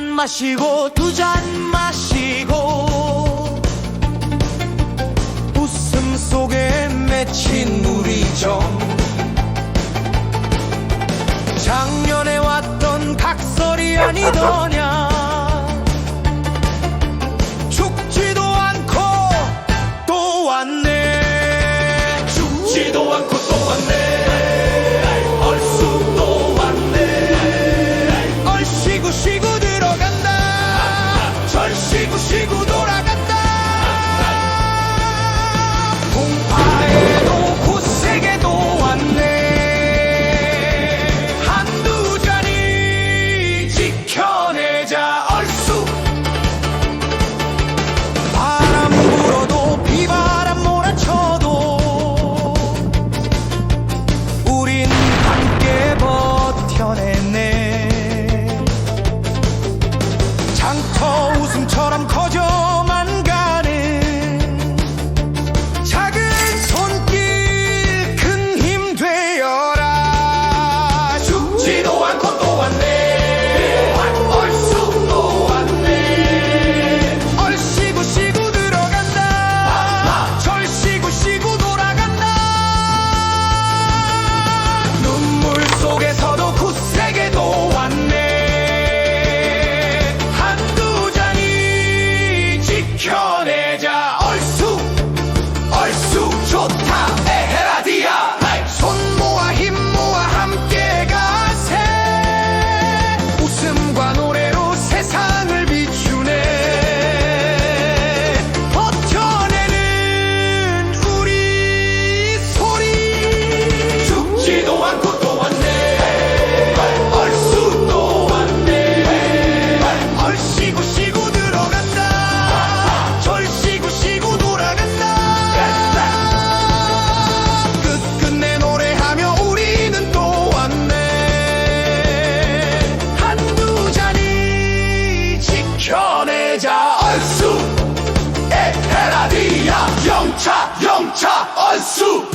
마시고 두 잔 마시고 웃음 속에 맺힌 우리 정. 작년에 왔던 각설이 아니더냐. 죽지도 않고 또 왔네. 죽지도 않고 또 왔네 대자 얼쑤. 에헤라디아 영차 영차 얼쑤.